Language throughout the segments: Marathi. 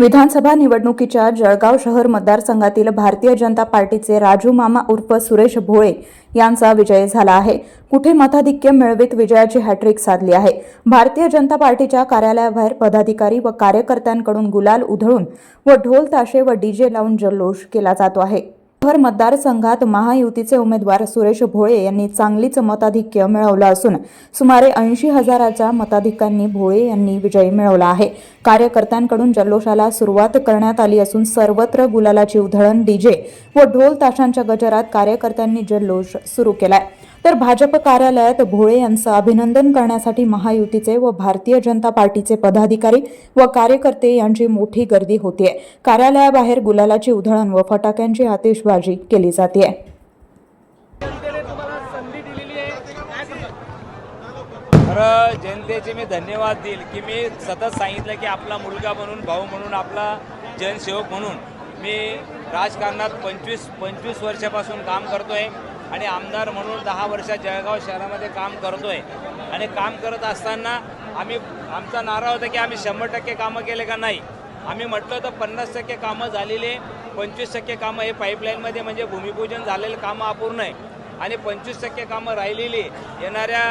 विधानसभा निवडणुकीच्या जळगाव शहर मतदारसंघातील भारतीय जनता पार्टीचे राजू मामा उर्फ सुरेश भोळे यांचा विजय झाला आहे. कुठे मताधिक्य मिळवित विजयाची हॅट्रिक साधली आहे. भारतीय जनता पार्टीच्या कार्यालयाबाहेर पदाधिकारी व कार्यकर्त्यांकडून गुलाल उधळून व ढोल ताशे व डीजे लावून जल्लोष केला जातो आहे. शहर मतदारसंघात महायुतीचे उमेदवार सुरेश भोळे यांनी चांगलीच मताधिक्य मिळवलं असून सुमारे ऐंशी हजाराच्या मताधिकांनी भोळे यांनी विजय मिळवला आहे. कार्यकर्त्यांकडून जल्लोषाला सुरुवात करण्यात आली असून सर्वत्र गुलालाची उधळण डीजे व ढोल ताशांच्या गजरात कार्यकर्त्यांनी जल्लोष सुरू केलाय. तर भाजप कार्यालयात भोळे यांचं अभिनंदन करण्यासाठी महायुतीचे व भारतीय जनता पार्टीचे पदाधिकारी व कार्यकर्ते यांची मोठी गर्दी होतीये. कार्यालयाबाहेर गुलालाची उधळण व फटाक्यांची आतिषबाजी केली जाते आहे खरं जनतेचे मी धन्यवाद देईल की मी सतत सांगितलं की आपला मुलगा म्हणून भाऊ म्हणून आपला जनसेवक म्हणून मी राजकारणात पंचवीस पंचवीस वर्षापासून काम करतोय. आणि आमदार म्हणून दहा वर्षात जळगाव शहरामध्ये काम करतोय. आणि काम करत असताना आम्ही आमचा नारा होता की आम्ही शंभर टक्के कामं केले का नाही? आम्ही म्हटलं तर पन्नास टक्के कामं झालेले पंचवीस टक्के कामं हे पाईपलाईनमध्ये म्हणजे भूमिपूजन झालेलं कामं अपूर्ण आहे. आणि पंचवीस टक्के कामं राहिलेली येणाऱ्या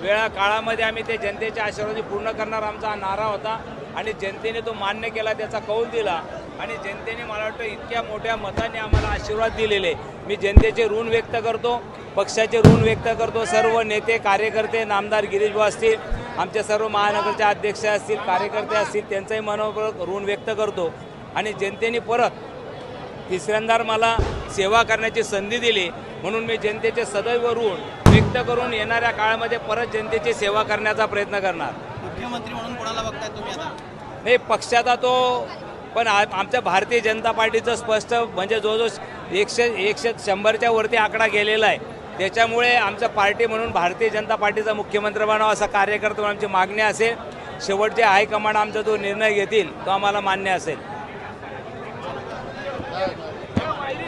वेळा काळामध्ये आम्ही ते जनतेच्या आशीर्वादी पूर्ण करणार आमचा नारा होता. आणि जनतेने तो मान्य केला त्याचा कौल दिला. आणि जनतेने मला वाटतं इतक्या मोठ्या मताने आम्हाला आशीर्वाद दिलेले. मी जनतेचे ऋण व्यक्त करतो पक्षाचे ऋण व्यक्त करतो सर्व नेते कार्यकर्ते नामदार गिरीश भाऊ असतील आमचे सर्व महानगरचे अध्यक्ष असतील कार्यकर्ते असतील त्यांचंही मनोपूर्वक ऋण व्यक्त करतो. आणि जनतेने परत तिसऱ्यांदा मला सेवा करण्याची संधी दिली. म्हणून मी जनतेचे सदैव ऋण व्यक्त करून येणाऱ्या काळामध्ये परत जनतेची सेवा करण्याचा प्रयत्न करणार. मुख्यमंत्री म्हणून कोणाला बघताय तुम्ही आता? नाही पक्षाचा तो पण आ- आमच्या भारतीय जनता पार्टीचं स्पष्ट म्हणजे जो जो एकशे एकशे शंभरच्या वरती आकडा गेलेला आहे त्याच्यामुळे आमच्या पार्टी म्हणून भारतीय जनता पार्टीचा मुख्यमंत्री बनावा असा कार्यकर्ता आमची मागणी असेल. शेवटचे हायकमांड आमचा जो निर्णय घेतील तो आम्हाला मान्य असेल.